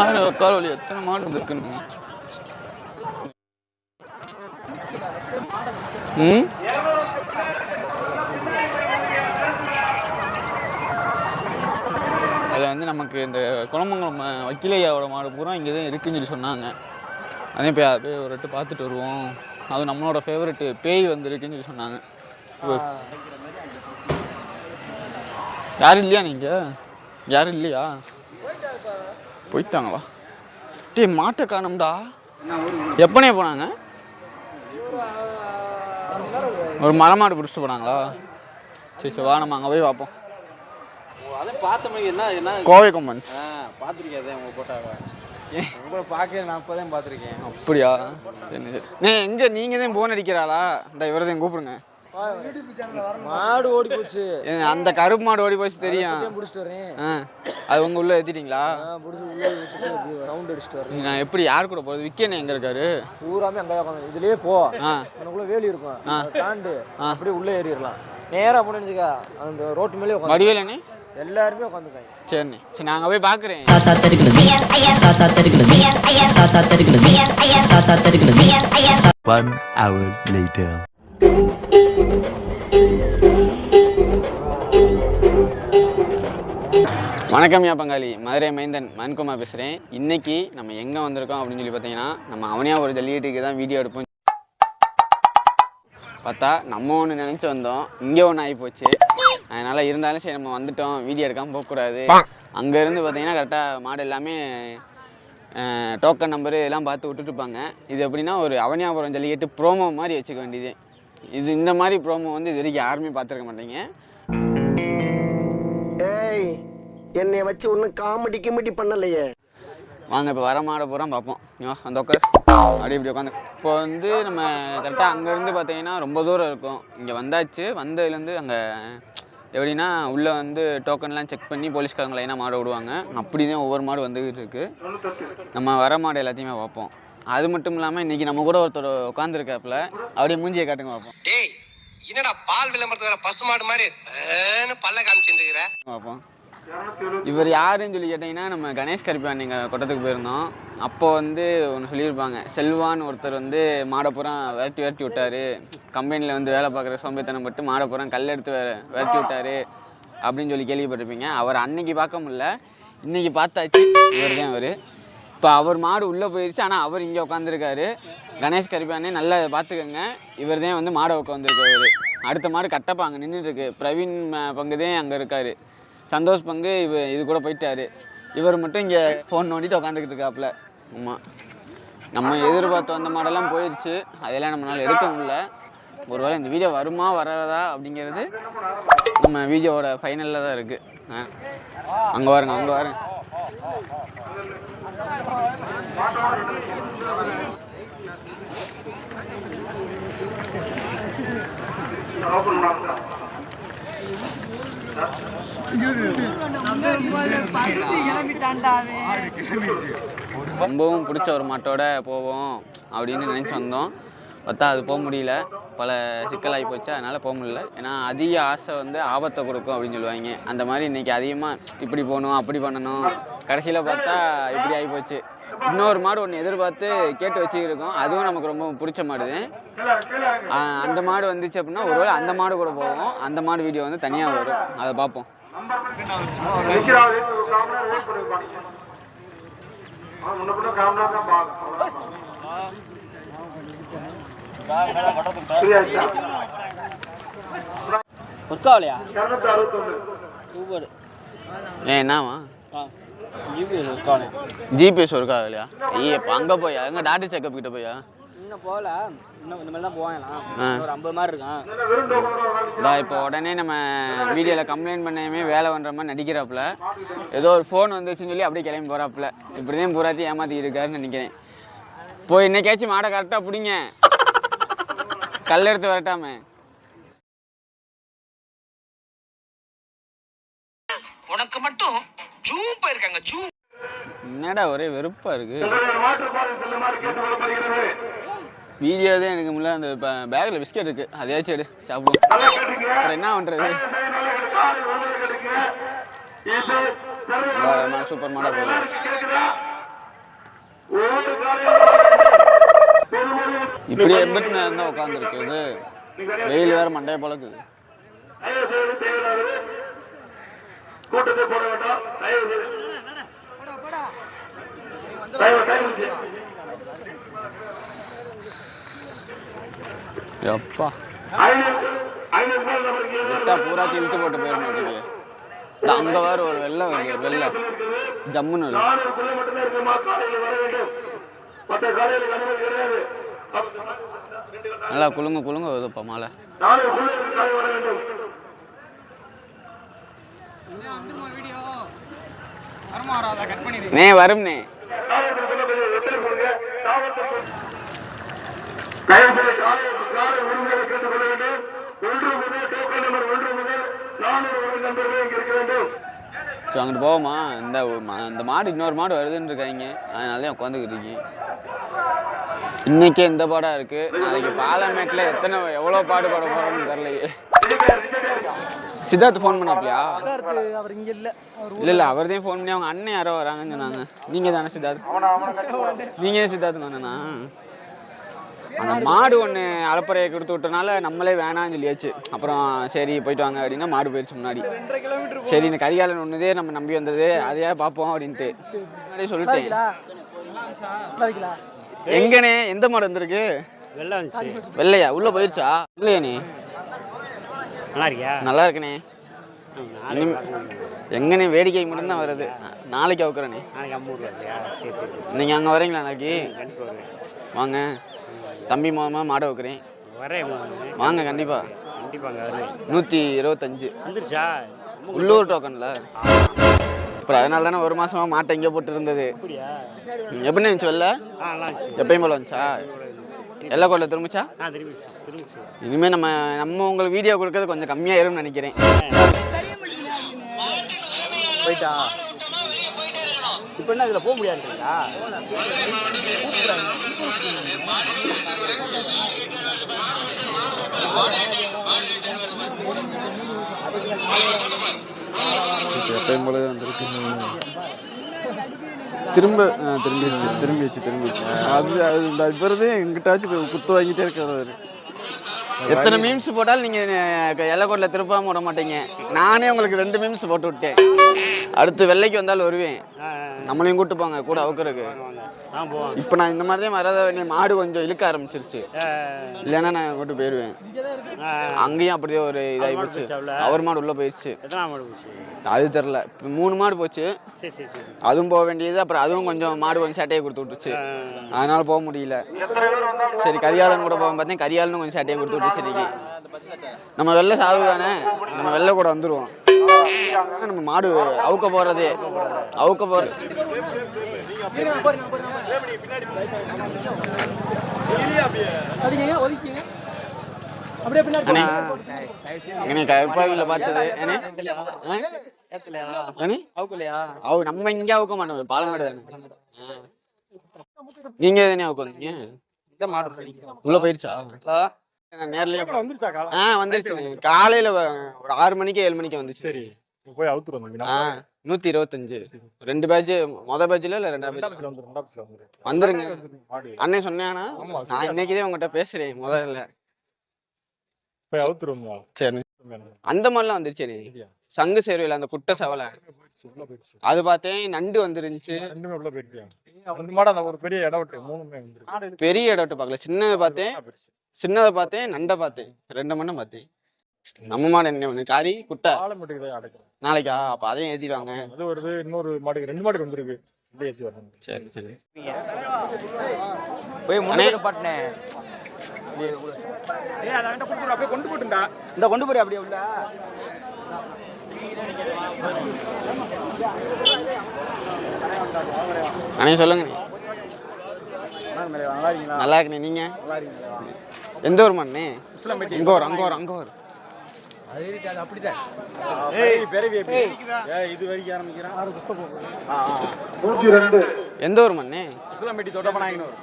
அதில் காலவழி எத்தனை மாடு வந்துருக்குன்னு ம் அதில் வந்து நமக்கு இந்த குளமங்கலம் வக்கீலையாவோட மாடு பூரா இங்கே தான் இருக்குன்னு சொல்லி சொன்னாங்க அதே போய் அப்படியே ஒரு ரெட்டு பார்த்துட்டு வருவோம் அது நம்மளோட ஃபேவரெட்டு பேய் வந்துருக்குன்னு சொல்லி சொன்னாங்க யாரும் இல்லையா நீங்கள் யாரும் இல்லையா போயிட்டாங்களா? டேய் மாட்டை காணோம்டா. எப்பனே போனாங்க? ஒரு மலை மாடு பிடிச்சிட்டு போனாங்களா? சரி சரி வா நம்ம அங்கே போய் பார்ப்போம். கோவை கொம்பன்ஸ். அப்படியா? சரி சரி. நே எங்கே நீங்கள் தான் போன் அடிக்கிறாளா இந்த இவரதையும் கூப்பிடுங்க. மாடு ஓடி போச்சு அந்த கருப்பு மாடு ஓடி போச்சு தெரியும். பிடிச்சிட்டு வரேன். ஆ அது உங்கள் உள்ள ஏற்றிட்டீங்களா பிடிச்சி உள்ளே ரவுண்ட் அடிச்சிட்டு வரேன். நான் எப்படி யார் கூட போகிறது விக்கேன் எங்கே இருக்காரு? பூராமே அங்கே உட்காந்து இதுலயே போ. ஆ. உனக்குள்ள வேலி இருக்கும். தாண்டு அப்படியே உள்ளே ஏறிடலாம். நேரா முடிஞ்சுக்கா அந்த ரோட்டு மேலே உட்காந்து வடிவேலனே எல்லாருமே உட்காந்துக்காங்க சரிண்ணே. சரி நாங்கள் போய் பார்க்குறேன் தாத்தா தருகிறது தாத்தா தருகிறது தாத்தா தருகிறது தாத்தா தருகிறது One hour later. வணக்கம் யா பங்காளி. மதுரை மைந்தன் மன்குமார் பேசுகிறேன் இன்னைக்கு நம்ம எங்கே வந்திருக்கோம் அப்படின்னு சொல்லி பார்த்தீங்கன்னா நம்ம அவனியா ஒரு ஜல்லிக்கட்டுக்கு தான் வீடியோ எடுப்போம். பார்த்தா நம்ம ஒன்று நினச்சி வந்தோம். இங்கே ஒன்று ஆகி போச்சு. அதனால் இருந்தாலும் சரி நம்ம வந்துட்டோம். வீடியோ எடுக்காமல் போகக்கூடாது. அங்கேருந்து பார்த்தீங்கன்னா கரெக்டாக மாடு எல்லாமே டோக்கன் நம்பரு எல்லாம் பார்த்து விட்டுட்டுருப்பாங்க. இது எப்படின்னா ஒரு அவனியாபுரம் ஜல்லிக்கட்டு ப்ரோமோ மாதிரி வச்சுக்க வேண்டியது. இது இந்த மாதிரி ப்ரோமோ வந்து இது வரைக்கும் யாருமே பார்த்துருக்க மாட்டீங்க. என்னை வச்சு ஒன்றும் காமெடி கிமெடி பண்ணலையே. வாங்க இப்போ வர மாட பூரா பார்ப்போம். அந்த உட்கார். அப்படியே இப்படி உட்காந்து. இப்போ வந்து நம்ம கரெக்டாக அங்கேருந்து பார்த்தீங்கன்னா ரொம்ப தூரம் இருக்கும். இங்கே வந்தாச்சு. வந்ததுலேருந்து அங்கே எப்படின்னா உள்ளே வந்து டோக்கன்லாம் செக் பண்ணி போலீஸ்காரங்க லைனாக மாட விடுவாங்க. அப்படி தான் ஒவ்வொரு மாடு வந்துக்கிட்டு இருக்கு. நம்ம வர மாடு எல்லாத்தையுமே பார்ப்போம். அது மட்டும் இல்லாமல் இன்றைக்கி நம்ம கூட ஒருத்தர் உட்காந்துருக்காப்புல அப்படியே மூஞ்சியை காட்டுங்க பார்ப்போம். டேய் என்னடா பால் விளம்பரத்துல வர பசுமாடு மாதிரி? பல்ல காமிச்சுட்டு இருக்கிற? பார்ப்போம். இவர் யாருன்னு சொல்லி கேட்டிங்கன்னா நம்ம கணேஷ் கருப்பியான் நீங்கள் கொட்டத்துக்கு போயிருந்தோம். அப்போ வந்து ஒன்று சொல்லியிருப்பாங்க. செல்வான் ஒருத்தர் வந்து மாடப்புறம் விரட்டி விரட்டி விட்டார். கம்பெனியில் வந்து வேலை பார்க்குற சோம்பேத்தனம் பட்டு மாடப்புறம் கல் எடுத்து விரட்டி விட்டாரு அப்படின்னு சொல்லி கேள்விப்பட்டிருப்பீங்க. அவர் அன்னைக்கு பார்க்க முடில இன்னைக்கு பார்த்தாச்சு. இவர் தான் அவர் இப்போ அவர் மாடு உள்ளே போயிடுச்சு ஆனால் அவர் இங்கே உட்காந்துருக்காரு கணேஷ் கருப்பியானே நல்லா பார்த்துக்கோங்க. இவர் தான் வந்து மாடை உட்காந்துருக்காரு அடுத்த மாடு கட்டப்பா அங்கே நின்றுட்டுருக்கு பிரவீன் ம- பங்கு தான் அங்கே இருக்காரு. சந்தோஷ் பங்கு இவ இது கூட போயிட்டாரு. இவர் மட்டும் இங்கே ஃபோன் நோண்டிட்டு உட்காந்துக்கிட்டு இருக்காப்புல. ஆமாம் நம்ம எதிர்பார்த்து வந்த மாடெல்லாம் போயிடுச்சு அதெல்லாம் நம்மளால் எடுக்க முடியல. ஒருவேளை இந்த வீடியோ வருமா வராதா அப்படிங்கிறது நம்ம வீடியோவோட ஃபைனலில் தான் இருக்குது அங்கே வாருங்க அங்கே பாருங்க. ரொம்பவும் பிடிச்ச ஒரு மாட்டோட போவோம் அப்படின்னு நினச்சி வந்தோம். பார்த்தா அது போக முடியல. பல சிக்கலாகி போச்சு. அதனால் போக முடியல. ஏன்னா அதிக ஆசை வந்து ஆபத்தை கொடுக்கும் அப்படின்னு சொல்லுவாங்க. அந்த மாதிரி இன்னைக்கு அதிகமாக இப்படி போகணும் அப்படி பண்ணணும். கடைசியில் பார்த்தா இப்படி ஆகி போச்சு. இன்னொரு மாடு ஒன்று எதிர்பார்த்து கேட்டு வச்சுருக்கோம் அதுவும் நமக்கு ரொம்ப பிடிச்ச மாடு அந்த மாடு வந்துச்சு அப்படின்னா ஒருவேளை அந்த மாடு கூட போவோம். அந்த மாடு வீடியோ வந்து தனியாக வரும். அதை பார்ப்போம். ஒர்க்காவலையா சூப்பர் ஏன் என்னவா ஜிபிஎஸ் ஒர்க் ஆகலையா ஐயே இப்போ அங்கே போயா? எங்கே டாக்டர் செக்கப் கிட்ட போயா? இன்னும் போகல. இன்னும் இந்த மாதிரி தான் போவேலாம் ஆ. ஒரு ஐம்பது மாதிரி இருக்கான் இப்போ உடனே நம்ம வீடியோவில் கம்ப்ளைண்ட் பண்ணாமே வேலை பண்ணுற மாதிரி நடிக்கிறாப்புல. ஏதோ ஒரு ஃபோன் வந்துச்சுன்னு சொல்லி அப்படியே கிளம்பி போகிறாப்புல இப்படி தான் பூராத்தி ஏமாற்றி இருக்காருன்னு நினைக்கிறேன். போய் இன்னைக்காச்சும் மாடை கரெக்டாக பிடிங்க. கல் எடுத்து வரட்டாம. உனக்கு மட்டும் ஜூம் போயிருக்காங்க ஜூம். என்னடா ஒரே வெறுப்பா இருக்கு? வீடியோ தான் எனக்கு முல்ல அந்த பேக்ல பிஸ்கெட் இருக்கு. அதையாச்சும் எடு சாப்பிடுவோம் என்ன பண்றது? சூப்பர் மாடா போதும் இப்படி எண்பத்தி நேரம் தான் உட்காந்துருக்கு வெயில் வேற மண்டையை பழக்குது. எப்பா. விட்டா பூரா இழுத்து போட்டு போயிட மாட்டேங்குது. அங்க வேற ஒரு வெள்ளை வருது ஒரு வெள்ளை ஜம்முன்னு நல்லா குலுங்க குலுங்க வருதுப்பா மாலை நே வரும்னே சரி அங்கிட்டு போவோமா? இந்த மா- மாடு இன்னொரு மாடு வருதுன்னு இருக்காங்க அதனால தான் உட்காந்துக்கிட்டு இருக்கேன். இன்னைக்கே இந்த பாடாக இருக்கு. நாளைக்கு பாலமேட்டில் எத்தனை எவ்வளோ பாடுபட போறோம்னு தெரியலையே. சித்தார்த் ஃபோன் பண்ணாப்லையா? அவர் இங்க இல்ல இல்ல இல்ல ஃபோன் பண்ணி அவங்க அண்ணன் யாரோ வராங்கன்னு சொன்னாங்க. நீங்க தானே சித்தார்த்? நீங்க சித்தார்த்து சித்தார்த் அந்த மாடு ஒன்று அலப்பறையை கொடுத்து விட்டனால நம்மளே வேணாம்னு சொல்லியாச்சு. அப்புறம் சரி போயிட்டு வாங்க அப்படின்னா மாடு போயிடுச்சு முன்னாடி. சரி இந்த கரிகாலன் ஒன்றுதே நம்ம நம்பி வந்தது அதையா பார்ப்போம் அப்படின்ட்டு. முன்னாடியே சொல்லிட்டேன். எங்கண்ணே எந்த மாடு வந்திருக்கு? வெள்ளம் வந்துச்சு. வெள்ளையா? உள்ள போயிடுச்சா இல்லையாண்ணே நல்லா இருக்கியா? நல்லா இருக்குண்ணே இனிமே எங்கண்ணே வேடிக்கை மட்டும்தான் வருது. நாளைக்கு சரி நீங்கள் அங்கே வரீங்களா நாளைக்கு? வாங்க. தம்பி மாமா மாடை வைக்கிறேன் வாங்க கண்டிப்பாக நூற்றி இருபத்தஞ்சு. உள்ளூர் டோக்கன்ல அப்புறம் அதனால தானே ஒரு மாசமா மாட்டை இங்கே போட்டு இருந்தது எப்படி இருந்துச்சு வெளில? எப்பயும் போல வந்துச்சா? எல்லா கோட்டில் திரும்பிச்சா? ஆ திரும்பி திரும்பி இனிமே நம்ம நம்ம உங்களுக்கு வீடியோ கொடுக்கறது கொஞ்சம் நினைக்கிறேன். போயிட்டா? இப்போ என்ன இதில் போக முடியாதுங்களா எப்பயும் போல வந்திருக்கு. திரும்ப திரும்பிடுச்சு திரும்பிடுச்சு திரும்பிடுச்சு. அது அது இவரதே எங்கிட்டாச்சும் குத்து வாங்கிட்டே இருக்கிறவர் எத்தனை மீம்ஸ் போட்டாலும் நீங்க எல்லக்கோட்டில் திருப்பாம விட மாட்டீங்க. நானே உங்களுக்கு ரெண்டு மீம்ஸ் போட்டு விட்டேன். அடுத்து வெள்ளைக்கு வந்தாலும் வருவேன். நம்மளையும் கூட்டு போங்க கூட அவுக்குறதுக்கு. இப்போ நான் இந்த மாதிரி தான் வராத வேண்டிய மாடு கொஞ்சம் இழுக்க ஆரம்பிச்சிருச்சு. இல்லைன்னா நான் கூட்டு போயிடுவேன் அங்கேயும் அப்படியே ஒரு இதாகி போச்சு? அவர் மாடு உள்ள போயிடுச்சு அது தெரில இப்போ மூணு மாடு போச்சு. அதுவும் போக வேண்டியது. அப்புறம் அதுவும் கொஞ்சம் மாடு கொஞ்சம் சேட்டையை கொடுத்து விட்டுச்சு ஆ, அதனால போக முடியல. சரி கரியாளன் கூட போக பார்த்தேன். கரியாளனும் கொஞ்சம் சேட்டையை கொடுத்து விட்டுச்சு இன்னைக்கு. நம்ம வெள்ளை சாவு தானே? நம்ம வெள்ளை கூட வந்துருவோம். நம்ம மாடு அவுக்க போறதே. அவுக்க போற அடிக்கங்க ஒதுக்கிங்க அப்படியே பின்னாடி அண்ணே அண்ணே கருப்பாவில பார்த்தது நம்ம இங்க அவுக்க மாட்டோம் பாலமேடு தானே. ஆ. நீங்க எதுனே உள்ள போயிருச்சா? நேர்லயே ஆ வந்துருச்சு? காலையில ஒரு ஆறு மணிக்கு ஏழு மணிக்கு வந்துச்சு. சரி போய் வந்தீங்க ஆ நூத்தி இருபத்தஞ்சு ரெண்டு பேட்ச் மொத பேட்ச்ல இல்ல ரெண்டாவது வந்துருங்க. அண்ணன் சொன்னானா நான் இன்னைக்குதான் உங்ககிட்ட பேசுறேன் முதல்ல. போய் அவுத்துருவோம் சரி. அந்த மாதிரிலாம் வந்துருச்சு நீ சங்கு சேர்வையில் அந்த குட்டை சவலை. அது பார்த்தேன் நண்டு வந்துருந்துச்சு. பெரிய இடம் பெரிய இடத்தை பார்க்கல சின்னதை பார்த்தேன். சின்னதை பார்த்தேன் நண்டை பார்த்தேன். ரெண்டு மண்ணும் பார்த்தேன். நம்ம மாடு என்ன காரி குட்டை. ஆலமட்டுக்கு தான் அடைக்கும் நாளைக்கா? அப்ப அதையும் ஏத்திடுவாங்க. அது வருது. இன்னொரு மாடுக்கு ரெண்டு மாடுக்கு வந்திருக்கு. வரணும். சரி சரி. போய் முன்னாடி பாட்டுனே. இந்த கொண்டு போய் அப்படியே உள்ள. அண்ணே சொல்லுங்க நல்லா இருக்கண்ணே நீங்க? எந்த ஊர் மண்ணே? இங்க ஒரு அங்க ஒரு அங்க ஒரு இது எந்த ஊர் மண்ணே?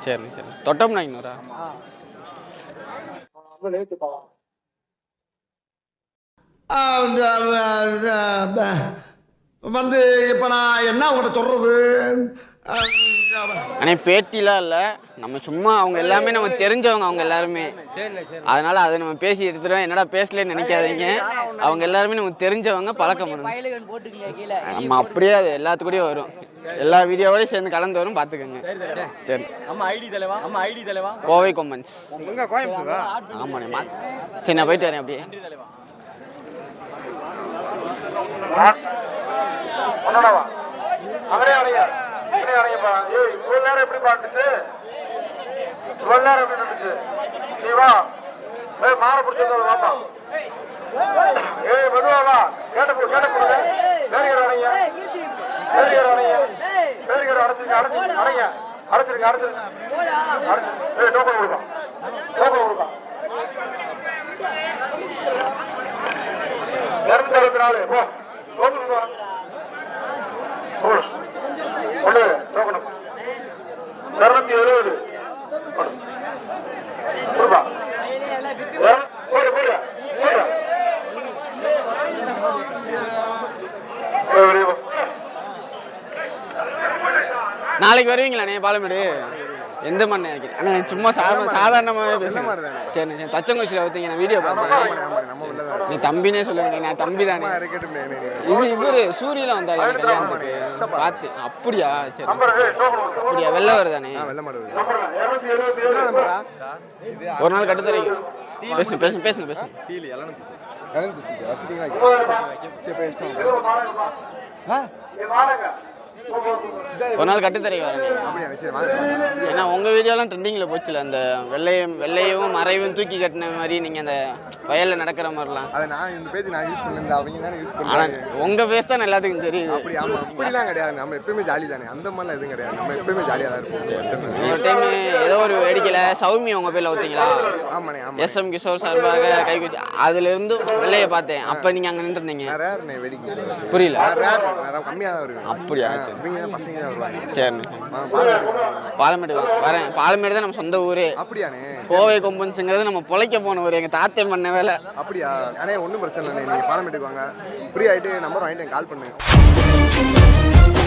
சரி சரி. தொட்டம் நாய்னூரா வந்து இப்ப நான் என்ன உங்கள்கிட்ட சொல்றது? ஆனால் பேட்டிலாம் இல்லை. நம்ம சும்மா அவங்க எல்லாமே நம்ம தெரிஞ்சவங்க அவங்க எல்லாருமே. அதனால அதை நம்ம பேசி எடுத்துட்டோம். என்னடா பேசலன்னு நினைக்காதீங்க. அவங்க எல்லாருமே நமக்கு தெரிஞ்சவங்க பழக்கம் நம்ம அப்படியே அது எல்லாத்துக்கூடயும் வரும். எல்லா வீடியோவோடய சேர்ந்து கலந்து வரும் பார்த்துக்கோங்க. சரி நம்ம ஐடி தலைவா? நம்ம ஐடி தலைவா? கோவை கோயம்புத்தூரா? ஆமாண்ணே மா சரி நான் போயிட்டு வரேன் அப்படியே. அவரே அணைய ஏய் இவ்வளவு நேரம் எப்படி பாட்டுச்சு இவ்வளவு நேரம் எப்படி நின்றுச்சு நீ வா ஏய் மாற பிடிச்சது வாப்பா ஏய் மெதுவா வா கேட்ட போ கேட்ட போடுங்க பேரிகர் அணைய பேரிகர் அணைய பேரிகர் அடைச்சிருங்க அடைச்சிருங்க அணைய அடைச்சிருங்க அடைச்சிருங்க அடைச்சிருங்க ஏய் டோக்கன் கொடுப்பா டோக்கன் கொடுப்பா இரநூத்தி அறுபத்தி நாலு போ டோக்கன் கொடுப்பா ஒன்று டோக்கன் இருநூத்தி எழுபது போடு. போடு போடு நாளைக்கு வருவீங்களாண்ணே பாலமேடு? எந்த மண்ணே இருக்குது அண்ணா சும்மா சாதாரண சாதாரணமாகவே பேசுங்க. சரி சரி தச்சங்குச்சியில் ஊற்றிங்க நான் வீடியோ பார்த்தேன் நீ தம்பினே சொல்லுங்க நான் தம்பி தானே. இது இவரு சூரியல வந்தாலும் கல்யாணத்துக்கு. பார்த்து அப்படியா? சரி. அப்படியா? வெள்ளை வருதானே ஒரு நாள் கட்டு தரீங்க. பேசுங்க பேசுங்க பேசுங்க பேசுங்க. இது வாடகை. ஒரு நாள் கட்டு தரீங்க வரேன் ஏன்னா உங்க வீடியோலாம் ட்ரெண்டிங்ல போச்சுல அந்த வெள்ளையும் வெள்ளையவும் மறைவும் தூக்கி கட்டின மாதிரி நீங்க அந்த வயல்ல நடக்கிற மாதிரிலாம். அதை நான் இந்த பேஜ் நான் யூஸ் பண்ணேன் அவங்க தானே யூஸ் ஆனா பண்ணுறாங்க உங்க பேஸ் தான் எல்லாத்துக்கும் தெரியுது. அப்படி ஆமா அப்படிலாம் கிடையாது. நம்ம எப்பயுமே ஜாலி தானே. அந்த மாதிரிலாம் எதுவும் கிடையாது. நம்ம எப்பயுமே ஜாலியாக தான் இருப்போம். இல்லை. ஒரு டைம் ஏதோ ஒரு வேடிக்கையில சௌமி உங்க பேர்ல ஊத்தீங்களா ஆமாண்ணே ஆமா எஸ் எம் கிஷோர் சார்பாக கைகுச்சி அதுல இருந்து வெள்ளைய பார்த்தேன். அப்ப நீங்க அங்க நின்று இருந்தீங்க நான் ரேர்ண்ணே வேடிக்கை. புரியல. நான் கம்மியாக தான் வருவேன். அப்படியா இவங்க தான் பசங்க தான் வருவாங்க. சரிண்ணே. பாலமேடு வரேன். பாலமேடு தான் நம்ம சொந்த ஊரே. அப்படியாண்ணே. கோவை கொம்பன்ஸுங்கிறது நம்ம பொழைக்க போன ஊர். எங்க தாத்தன் பண்ண வேலை. அப்படியா? அண்ணே ஒன்றும் பிரச்சனை இல்லை நீங்கள் பாலமேட்டுக்கு வாங்க. ஃப்ரீ ஆகிட்டு நம்பர் வாங்கிட்டு கால் பண்ணுங்க